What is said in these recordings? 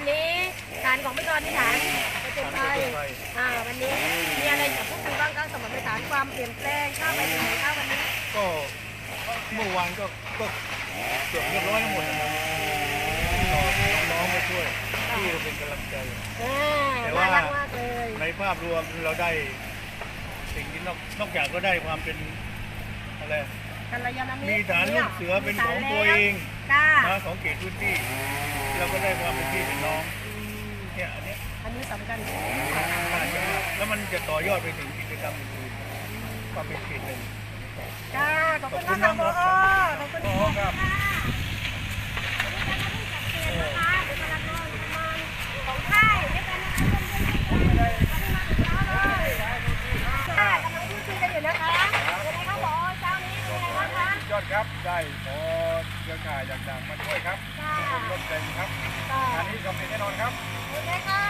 วันนี้ศาลของพิจารณาศาลประจุไทอ่าวันนี้มีอะไรจะพวกคุยบ้างก็สมบัติฐานความเปลี่ยนแปลงข้าวไปไหนข้าววันนี้ก็เมื่อวานก็ก็เกือบเรียบร้อยทั้หมดนะครับน้องๆมาช่วยที่เป็นกำลังใจแต่ว่าในภาพรวมเราได้สิ่งที่นอกนอกจากก็ได้ความเป็นอะไรมีฐานลูกเสือเป็นของตัวเองของเขตพื้นที่ เราก็ได้ความเป็นพี่เป็นน้องเนี่ยอันนี้อันนี้สำคัญแล้วมันจะต่อยอดไปถึงกิจกรรมอื่นๆความเป็นพี่หนึ่ง จ้าขอบคุณมากค่ะขอบคุณน้องบอขอบคุณค่ะ ครับยอดครับได้โอ้ เจ้าชายอยากดังมาช่วยครับผมรถเต็มครับงานนี้สำเร็จแน่นอนครับโอเคค่ะ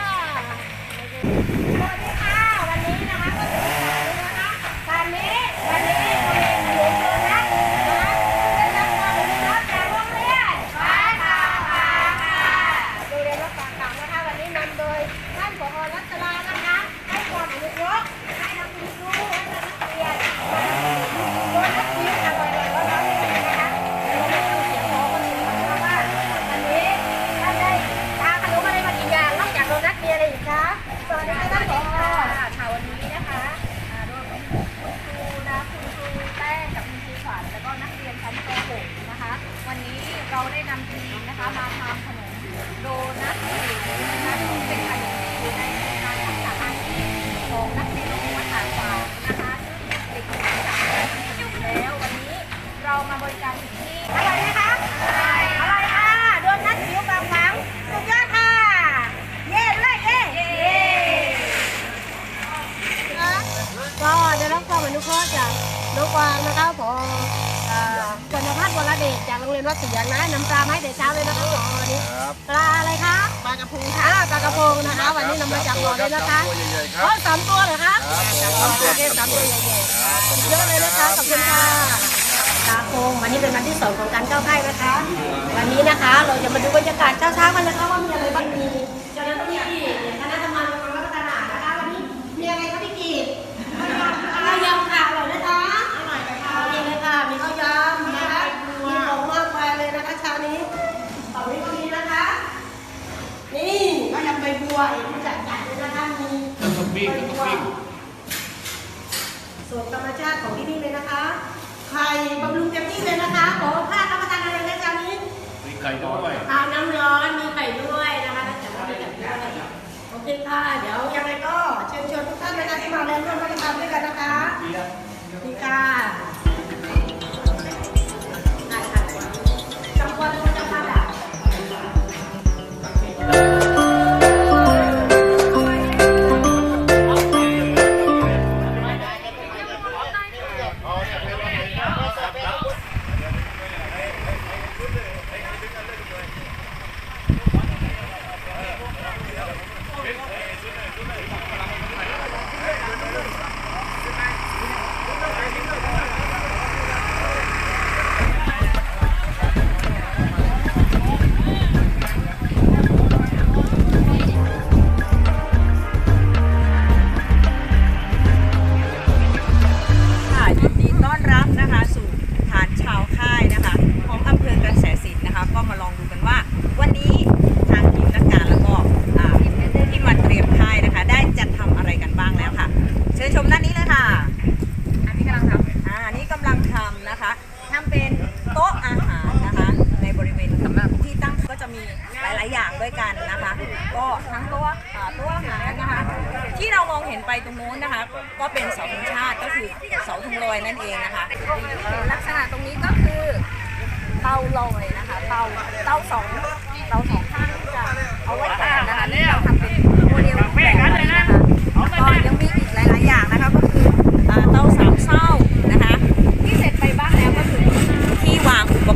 สวัสดีค่ะ วันนี้นะคะก็จะเป็นการนี้นะคะการนี้วันนี้ รียนวัดเสียงนะน้ำปลามาให้แต่เช้าเลยนะคะวันนี้ปลาอะไรคะปลากระพงค่ะปลากระพงนะคะ วันนี้นำมาจับบ่อเลยนะคะโอ้ยสามตัวเหรอคะสามตัว โอเคสามตัวใหญ่ๆสุยอะเลยนะคะขอบคุณค่ะปลาโคงวันนี้เป็นวันที่สองของการเข้าค่ายนะคะ วันนี้นะคะเราจะมาดูบรรยากาศเช้าๆกันนะคะว่ามีอะไรบ้างมีเจ้าหน้าที่ ร่บำรุงเต็มที่เลยนะคะขอค่ารับประทานอะไรนะจานนี้มีไก่ด้วยเอาน้ำร้อนมีไข่ด้วยนะคะถ้าว่าไข่ด้วนะคโอเคค่ะเดี๋ยวยังไงก็เชิญชวนทุกท่านนะาะที่มาเรียนร่วมรับประทานด้วยกันนะคะดีค่ก้ค่จังหวัดจังหวัดอ่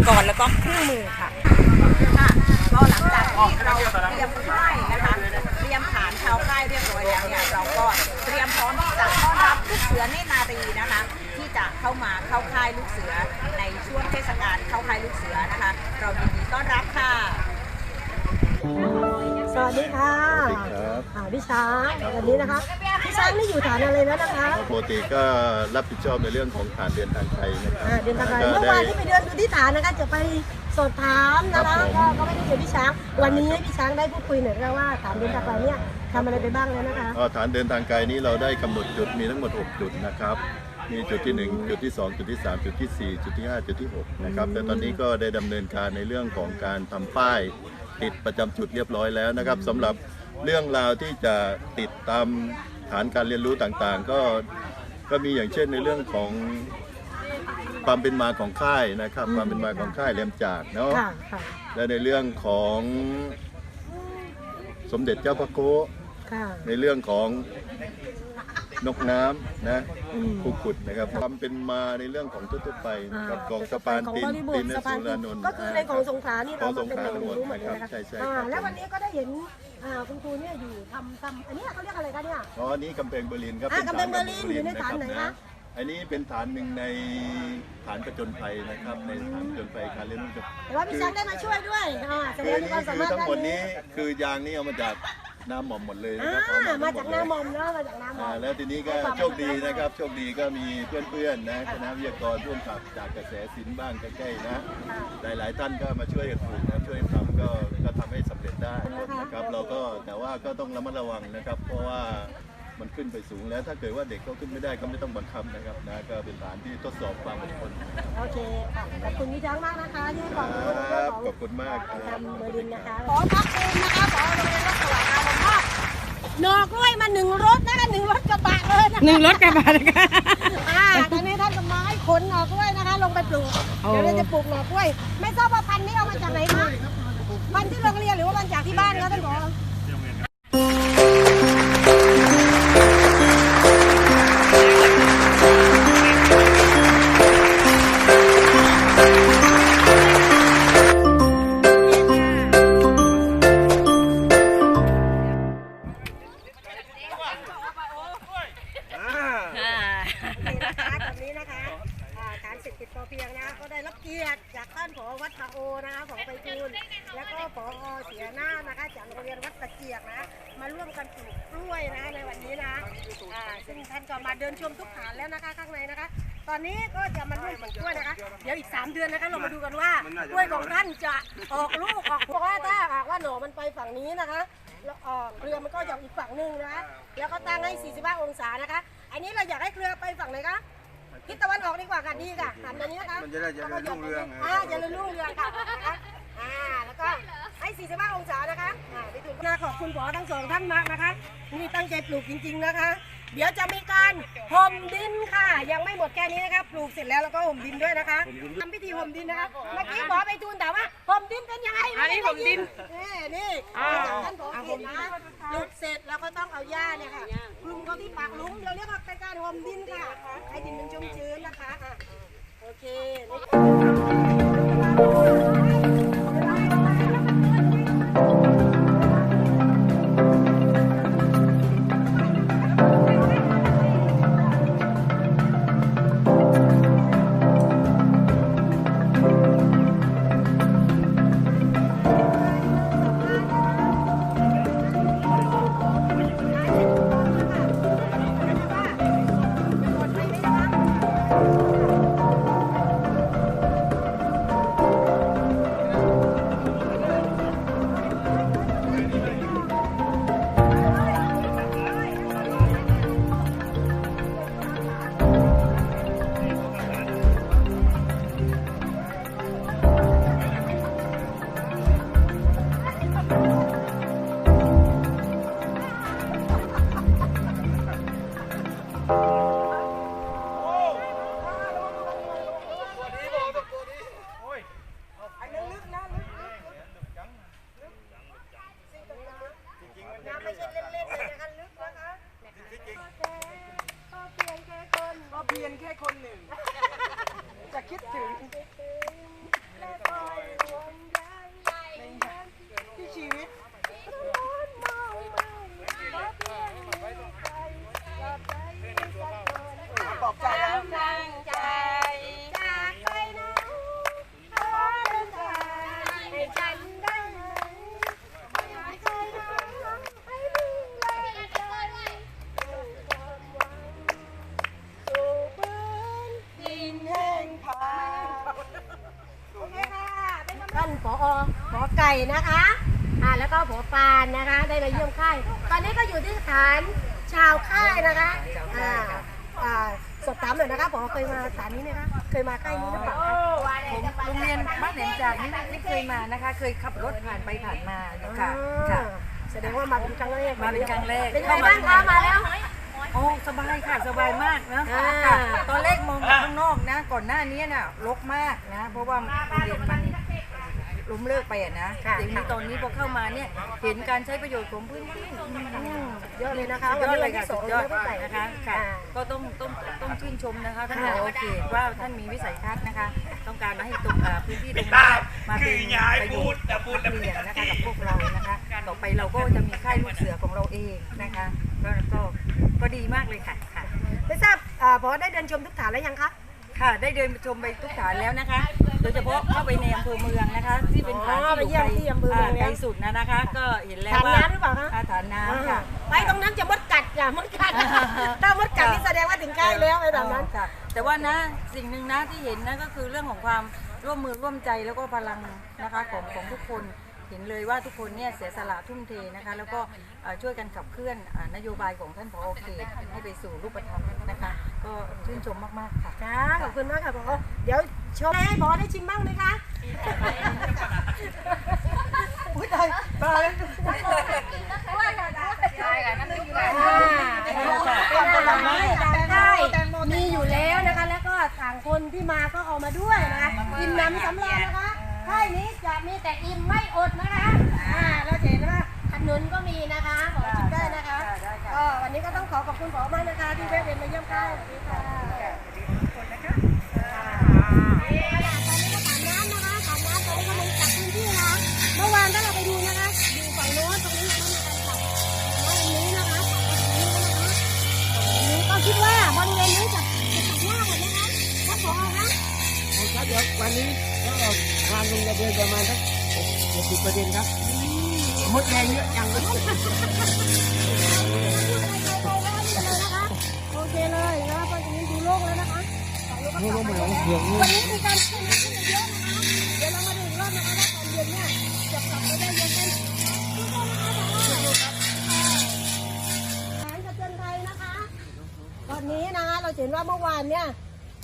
กรณ์แล้วก็เครื่องมือค่ะค่ะก็หลังจากที่เราเตรียมค่ายนะคะเตรียมฐานชาวค่ายเรียบร้อยแล้วเนี่ยเราก็เตรียมพร้อมที่จะต้อนรับลูกเสือเนนารีนะคะ ที่จะเข้ามาเข้าค่ายลูกเสือในช่วงเทศกาลเข้าค่ายลูกเสือนะคะ เรายินดีต้อนรับค่ะ สวัสดีค่ะสวัสดีครับอ่าพี่ช้างวันนี้นะคะพี่ช้างนี่อยู่ฐานอะไรแล้วนะคะปกติก็รับผิดชอบในเรื่องของฐานเดินทางไทยนะครับอ่าเดินทางไกลก็เมื่อได้วานที่ไปเดินดูที่ฐานนะคะจะไปสอบถามนะคะครับผมก็ก็ไม่ได้เจอพี่ช้าง วันนี้ให้พี่ช้างได้พูดคุยหน่อยนะคะว่าฐานเดินทางไกลเนี่ยทำอะไรไปบ้างแล้วนะคะก็ฐานเดินทางไกลนี้เราได้กำหนดจุดมีทั้งหมด 6 จุดนะครับมีจุดที่ 1 จุดที่ 2 จุดที่ 3 จุดที่ 4 จุดที่ 5 จุดที่ 6 นะครับแต่ตอนนี้ก็ได้ดำเนินการในเรื่องของการทำป้าย ติดประจำจุดเรียบร้อยแล้วนะครับสำหรับเรื่องราวที่จะติดตามฐานการเรียนรู้ต่างๆ ก็ก็มีอย่างเช่นในเรื่องของความเป็นมาของค่ายนะครับ ความเป็นมาของค่ายเลียมจากเนาะค่ะค่ะและในเรื่องของสมเด็จเจ้าพระโก ค่ะ ในเรื่องของ นกน้ำนะอืมผู้ขุดนะครับความเป็นมาในเรื่องของทั่วๆไปนะครับกองสะพานของตินบริบติทนสะพานสุรานนท์ก็คือในของสงขลานี่เราของสมางเป็นขลาแหล่งทั้งหมเรียดนรู้หมดนะเลครับยนะคะใช่ใช่อ่าครับแล้ววันนี้ก็ได้เห็นอ่าคุณครูเนี่ยอยู่ทำทำอันเนี้ยเขาเรียกอะไรคะเนี่ย อ๋ออันนี้กำแพงเบอร์ลินครับอะป็นกำแพงเบอร์ลินอยู่ในฐานไหนคะ อันนี้เป็นฐานหนึ่งในฐานประจนภัยนะครับ ในฐานประจนภัยการเรียนรู้กับแต่ว่าพี่ช้างได้มาช่วยด้วยอ่าแสดคืงอมีนี่ความสาคือมารถทั้งด้านหมดนี้นี้คือยางนี่เอามาจาก น้ำหม่อมหมดเลยนะอ่าครับเอมาจากหดเลยน้ำมอมเนาะมาจากน้ำมออ่าม แล้วทีนี้ก็โชคดีนะครับ โชคดีก็มีเพื่อนๆนะคณะวิทยากรร่วมกับจากกระแสศิลป์บ้างใกล้ๆนะหลายๆท่านก็มาช่วยกันปลูกนะช่วยกันทำก็ก็ทำให้สำเร็จได้นะครับ เราก็แต่ว่าก็ต้องระมัดระวังนะครับ เพราะว่า มันขึ้นไปสูงแล้ว ถ้าเกิดว่าเด็กเขาขึ้นไม่ได้ก็ไม่ต้องบังคับนะครับนะก็เป็นฐานที่ทดสอบความอดทนโอเคค่ะขอบคุณพี่ช้างมากนะคะที่ให้ความรู้ในคเรื่รัองบของขอบคุณมากคทรับำเบอร์ลินนะคะขอพักคุณนะคะขอโรงเรียนวัดสว่างอารมณ์ว่าหนอกกล้วยมาหนึ่งรถนะคะหนึ่งรถกระบะเลยนะคะหนึ่งรถกระบะนะคะอ่าตอนนี้ท่านจะมาให้ขนหน่อกล้วยนะคะ ลงไปปลูกเดี๋ยวเราจะปลูกหน่อกล้วย ไม่ทราบว่าพันธุ์นี้เอามาจากไหนคะพันธุ์ที่โรงเรียนหรือว่าพันธุ์จากที่บ้านคะท่านผอ พอเพียงนะก็ได้รับเกียรติจากท่านผอวัดตะโอนะคะผอไปทูลแล้วก็ผอเสียหน้านะคะจากโรงเรียนวัดตะเกียกนะ มาร่วมกันปลูกกล้วยนะในวันนี้นะอ่าซึ่งท่านก็มาเดินชมทุกฐานแล้วนะคะข้างในนะคะ ตอนนี้ก็จะมาร่วมปลูกกล้วยนะคะ เดี๋ยวอีก 3 เดือนนะคะเรามาดูกันว่ากล้วยของท่านจะออกลูกออกผลเพราะว่าถ้าหากว่าหน่อมันไปฝั่งนี้นะคะแล้วเอ่อเรือมันก็จะอีกฝั่งหนึ่งนะคะแล้วก็ตั้งให้ 45 องศานะคะ อันนี้เราอยากให้เครือไปฝั่งไหนคะ ทิศตะวันออกดีกว่าค่ะดีค่ะหันแบบนี้นะคะมันจะได้เจริญรุ่งเรืองอ่าเจริญรุ่งเรืองค่ะนะคะอ่าแล้วก็ให้45องศานะคะอ่าไปถึงนะขอบคุณผอทั้งสองท่านมากนะคะนี่ตั้งใจปลูกจริง ๆนะคะ เดี๋ยวจะมีการห่มดินค่ะ ยังไม่หมดแค่นี้นะคะปลูกเสร็จแล้วแล้วก็ห่มดินด้วยนะคะทำพิธีห่มดินนะคะเมื่อกี้หมอไปทูลถามว่าห่มดินเป็นยังไงอันนี้ห่มดินนี่นี่จากท่านผอเห็นนะปลูกเสร็จแล้วก็ต้องเอาหญ้าเนี่ยค่ะคลุมเขาที่ปากหลุมเดี๋ยวเรียกว่าเป็นการห่มดินค่ะให้ดินมันชุ่มชื้นนะคะอะโอเค นะคะอ่าแล้วก็ผอปานนะคะได้มาเยี่ยมค่าย ตอนนี้ก็อยู่ที่ฐานชาวค่ายนะคะอ่าอ่าสอบถามหน่อยนะคะผอเคยมาฐานนี้ไหมคะเคยมาค่ายนี้หรือเปล่าคะโรงเรียนบ้านแหลมจากนี่ไม่เคยมานะคะ เคยขับรถผ่านไปผ่านมาค่ะอ่าค่ะ แสดงว่ามาเป็นครั้งแรกมาเป็นครั้งแรกเป็นไงบ้างคะมาแล้ว โอ้สบายค่ะสบายมากนะอ่า ค่ะตอนแรกมองจากข้างนอกนะ ก่อนหน้านี้น่ะรกมากนะ เพราะว่าโรงเรียนมัน ล้มเลิกไปอะนะค่ะทีนี้ตอนนี้พอเข้ามาเนี่ยเห็นการใช้ประโยชน์ของพื้นที่อืมเยอะเลยนะคะสุดวันยอดนี้เลวันยค่ะที่สอสุงดยแล้อวดก็ไก่นะคะค่ะอ่า ก็ต้องต้องต้องชื่นชมนะคะท่านผค่ะอเขตว่าท่านมีวิสัยทัศน์นะคะ ต้องการมาให้ตรงอ่าพื้นที่ตรงนี้มาเป็นประโยชน์กับนักเรียนนะคะกับพวกเรานะคะ ต่อไปเราก็จะมีค่ายลูกเสือของเราเองนะคะก็ก็ก็ดีมากเลยค่ะค่ะ ไม่ทราบอ่าผอได้เดินชมทุกฐานแล้วยังคะ ค่ะ ได้เดินชมไปทุกฐานแล้วนะคะ โดยเฉพาะเข้าไปในอำเภอเมืองนะคะ ที่เป็นฐานอ๋อไปที่เยี่ยมที่อำเภอเมืองไกลสุดนะนะคะ ก็เห็นแล้วฐานว่าน้ำหรือเปล่าคะอ่ฐานน้ำค่ะไปตรงนั้นจะมดกัดจ้ะมดกัดอ่าถ้ามดกัดนี่แสดงว่าถึงใกล้แล้วไปแบบนั้นค่ะ แต่ว่านะสิ่งหนึ่งนะที่เห็นนะก็คือเรื่องของความร่วมมือร่วมใจแล้วก็พลังนะคะของของทุกคน เห็นเลยว่าทุกคนเนี่ยเสียสละทุ่มเทนะคะ แล้วก็เอ่อช่วยกันขับเคลื่อนอ่านโยบายของท่านผอเขตให้ไปสู่รูปธรรมนะคะ ก็ชื่นชมมากๆค่ะจ้าขอบคุณมากค่ะผอเดี๋ยวชมให้ผอได้ชิมบ้างไหมคะอุ้ยตายตายใช่ค่ะนั่นคืออยู่ไหนอ่าเป็นอาหารทางใต้มีอยู่แล้วนะคะ แล้วก็ต่างคนที่มาก็เอามาด้วยนะคะอิ่มน้ำสำราญนะคะ ค่ายนี้จะมีแต่อิ่มไม่อดนะคะอ่าเราจะเห็นว่าขนุนก็มีนะคะบอกชิมได้นะคะก็วันนี้ก็ต้องขอขอบคุณผอมากนะคะ ที่แวะเวียนมาเยี่ยมค่ายสวัสดีค่ะเมื่อวานถ้าเราไปดูนะคะดูฝั่งโน้นตรงนี้ยังไม่มีการจับแล้วตรงนี้นะคะฝั่งนี้นะคะฝั่งนี้ก็คิดว่าบริเวณนี้จะจะตัดหน้าหมดนะคะท่านผอคะครับเดี๋ยววันนี้ก็งา นลงกระเดือนประมาณสักหกสิบเปอร์เซ็นต์ครับมดแดงเยอะจังเลยโอเคเลยนะคะตอนนี้ดูโล่งแล้วนะคะโล่งๆเหมือนเสียงวันนี้มีการขึ้นมาขึ้นมาเยอะนะคะเดี๋ยวเรามาดูรอบนะคะว่าตอนเย็นเนี่ยจะกลับไปได้ยังไงทุกคนนะคะแผนจะเตือนภัยนะคะตอนนี้นะคะเราเห็นว่าเมื่อวานเนี่ย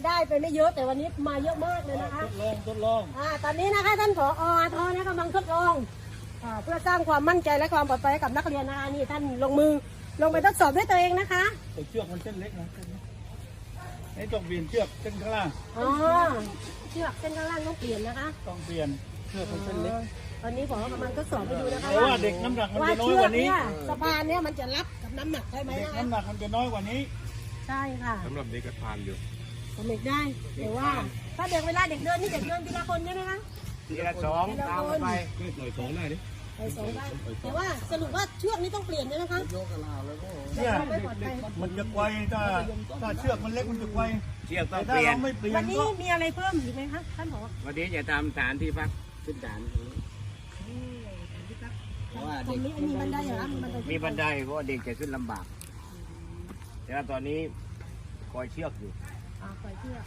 ได้ไปไม่เยอะแต่วันนี้มาเยอะมากเลยนะคะลองทดลองอ่าตอนนี้นะคะท่านผอทอเนี่ยกำลังทดลองอ่าเพื่อสร้างความมั่นใจและความปลอดภัยให้กับนักเรียนนะคะนี่ท่านลงมือลงไปทดสอบด้วยตัวเองนะคะแต่เชือกมันเส้นเล็กนะเส้นนี้ไอ้ต้องเปลี่ยนเชือกเส้นข้างล่างอ๋อเชือกเส้นข้างล่างต้องเปลี่ยนนะคะ ต้องเปลี่ยนเชือกมันเส้นเล็กตอนนี้ผอกำลังทดสอบให้ดูนะคะแต่ว่าเด็กน้ำหนักมันว่าจะน้อยเชืกอกว่านี้เนี่ยสะพานเนี่ยมันจะรับกับน้ำหนักได้ไหมเด็กนะคะน้ำหนักมันจะน้อยกว่านี้ใช่ค่ะสำหรับเด็กกระทานอยู่สำ เร็จได้แต่ว่า ถ้าเด็กเวลาเด็กเดินนี่เด็กเดินทีละคนใช่ไหมคะทีละสองตามกันไปหน่อยสองได้ดิไปสองได้แต่ว่าสรุปว่าเชือกนี้ต้องเปลี่ยนใช่ไหมคะเนี่ยไม่ปลอดภัยมันจะไกวถ้าถ้าเชือกมันเล็กมันจะไกวเชือกต้แต่องถ้าเปลี่ยนเราไม่เปลี่ยวันนนี้ก็มีอะไรเพิ่มอีกไหมคะท่านผอวันนี้จะทำฐานที่พักขึ้นฐานตรงนี้เพราะว่าตรเด็งกนี้มีบันไดเหรอมีบันไดมีบันไดเพราะว่าเด็กจะขึ้นลำบากแต่ว่าตอนนี้คอยเชือกอยู่ อ่าคอยเชือก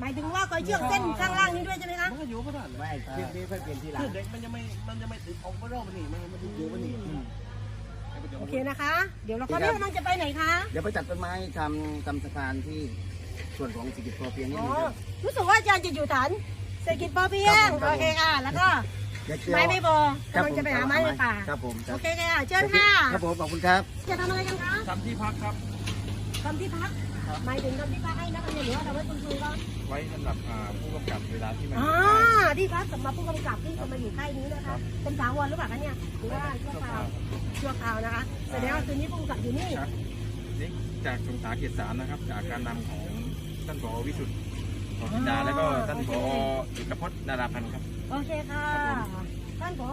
หมายถึงว่าคอยเชือกเส้นข้างล่างนี้ด้วยใช่ไหมคะมันก็อยู่ก็ได้ไม่เชือกนี้เพื่อเปลี่ยนทีหลังเด็กมันจะไม่มันจะไม่ติดออกก็รอบมันนี่มันมันอยู่มันนี่โอเคนะคะ เดี๋ยวเราเขาเรียกกำลังจะไปไหนคะเดี๋ยวไปตัดต้นไม้ทำทำสะพานที่ส่วนของเศรษฐกิจพอเพียงนี่อ๋อนะครับรู้สึกว่าอาจารย์จะอยู่ฐานเศรษฐกิจพอเพียงครับผมโอเคค่ะแล้วก็เดี๋ยวเจอไม้ไม่พอกำลังจะไปหาไม้ในป่าครับผมคโอรับเคค่ะเชิญค่ะครับผมขอบคุณครับ จะทำอะไรกันคะทำที่พักครับทำที่พัก หมายถึงทำที่พักให้นักเรียนหรือว่าทำไว้คุณครูก็ไว้สำหรับผู้กำกับเวลาที่มันอ่าที่พักสำหรับผู้กำกับที่จะมาอยู่ค่ายนี้นะคะเป็นถาวรหรือเปล่าคะเนี่ยหรือว่าชั่วคราวชั่วคราวนะคะแสดงว่าคืนนี้ผู้กำกับอยู่นี่นี่จากสงขลาเขตสามนะครับ จากการนำของท่านผอวิสุทธิ์ผอกินดาแล้วก็ท่านผอเอกพจน์นาราพันธ์ครับ โอเคค่ะ ท่านผอ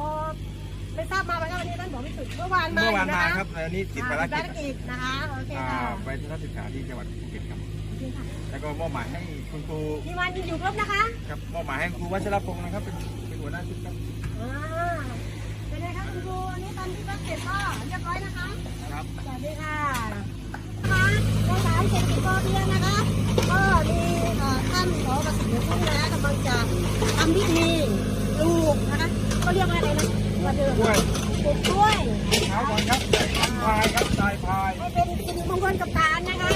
ไม่ทราบมาไหมครับวันนี้ท่านผอวิสุทธิ์เมื่อวานมาเมื่อวานยู่ะมาคะครับแล้วนี่ติดภารกิจภารกิจนะคะโอเคอ่าค่ะไปทัศนศึกษาที่จังหวัดภูเก็ตครับโอเคค่ะแล้วก็มอบหมายให้คุณครูทีมงานอยู่ครบนะคะครับมอบหมายให้ครูวัชรพงศ์นะครับเป็นเป็นหัวหน้าชุดครับอ่าเป็นไงครับคุณครูอันนี้ตอนที่ก็เสร็จก็เรียบร้อยนะคะครับสวัสดีค่ะนะคะโรงสารเศรษฐกิจพอเพียงนะคะก็มีเอ่อท่านขอประสิทธิ์พุ่งนะกำลังจะทำพิธีปลูกนะคะก็เรียกว่าอะไรนะ ว่าเดิมกล้วยปลูกกล้วยเท้าก่อนครับพายครับสายพายให้เป็นสิริมงคลกับตานนะคะ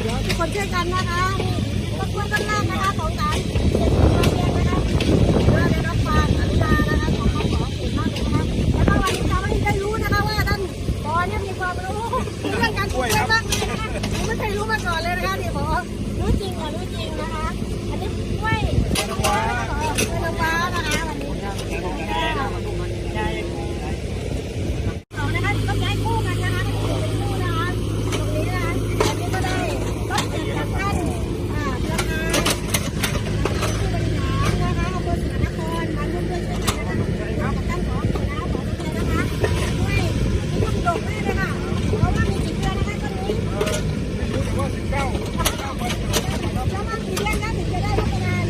เดี๋ยวทุกคนช่วยกันนะคะนี่รบกวนกันล่างนะคะของการเศรษฐกิจพอเพียงนะคะเพื่อได้รับความอนุญาตนะคะของขอขอบคุณมากเลยนะคะแล้วก็วันนี้เราไม่ได้รู้นะคะว่าท่านปอเนี่ยมีความรู้เรื่องการปลูกกล้วยมากเลยนะคะผมไม่เคยรู้มาก่อนเลยนะคะนี่ปอรู้จริงค่ะรู้จริงนะคะอันนี้กล้วยกล้วยน้ำว้านะคะกล้วยฟ้านะคะวันนี้ต่อนะคะต้องย้ายคู่กันนะคะเป็นคู่นะคะตรงนี้นะคะอันนี้ก็ได้รถเจ็ดจากท่านอ่าประธานผู้บริหารนะคะอำเภอศรีนครมาร่วมด้วยช่วยกันนะคะกับท่านผอสุนะผอทุกท่านนะคะด้วยมีความดกด้วยเลยค่ะเพราะว่ามีกี่เดือนนะคะต้นนี้ ว่าสิบเก้าเก้าวัน แล้วมากี่เดือนนะถึงจะได้รับประทาน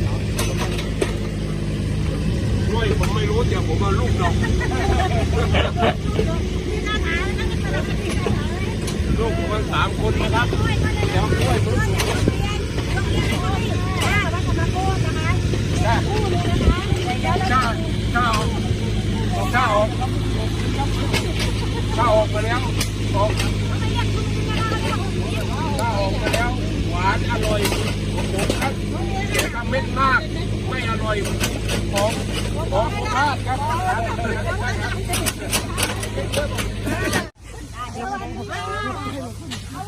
ด้วยผมไม่รู้แต่ผมมาลูกดอก มีคาถาแล้วก็เป็นอะไรที่คาถาเลย ลูกผมมันสามคนนะครับ กล้วยก็ได้แล้วกล้วยก็ได้เรียนโรงเรียนโรงเรียนโอ้ยอ่าวัดธรรมโคตรนะคะคู่นี้นะคะเดี๋ยวเรา ข้าวข้าวออกข้าวออกข้าวออกมาแล้วออกข้าวออกมาแล้ว หวานอร่อยผมครับทำเม็ดมาก ไม่ อร่อยของของสุภาพครับ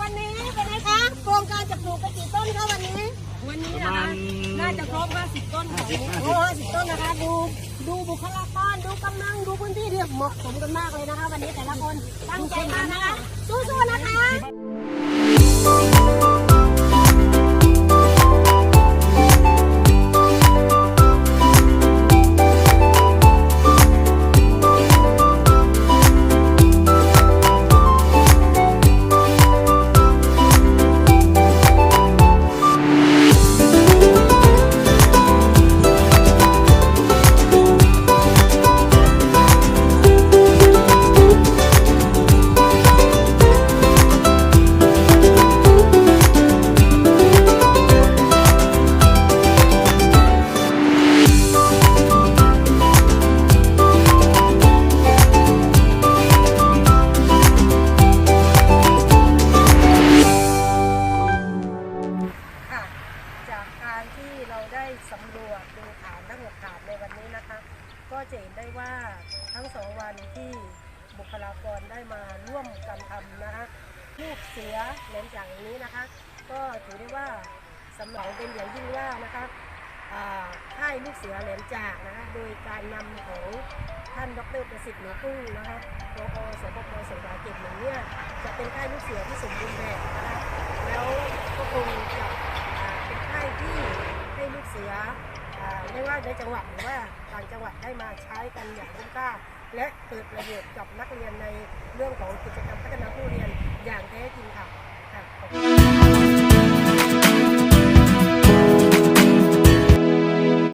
วันนี้เป็นไงคะโครงการจะปลูกไปกี่ต้นคะวันนี้ วันนี้นะคะน่าจะครบ50 ต้นค่ะโอ้50 ต้นนะคะ ดูดูบุคลากรดูกำลังดูพื้นที่เรียบเหมาะสมกันมากเลยนะคะ วันนี้แต่ละคนตั้งใจมากนะคะสู้ๆนะคะากรได้มาร่วมกันทำนะคะลูกเสือเหลนอย่างนี้นะคะ ก็ถือได้ว่าสำหรับเป็นอย่างยิ่งว่านะคะค่ายลูกเสือแหลมจากนะคะโดยการนำของท่านดรประสิทธิ์หนูกุ้งนะคะรอสปปสงขลาเก็บหนึ่งเนี่ยจะเป็นค่ายลูกเสือที่สมบูรณ์แบบนะคะแล้วก็คงจะเป็นค่ายที่ให้ลูกเสือไม่ว่าในจังหวัดหรือว่าต่างจังหวัดได้มาใช้กันอย่างคุ้มค่า และเกิดประโยชน์กับนักเรียนในเรื่องของกิจกรรมพัฒนาผู้เรียนอย่างแท้จริงค่ะค่ะ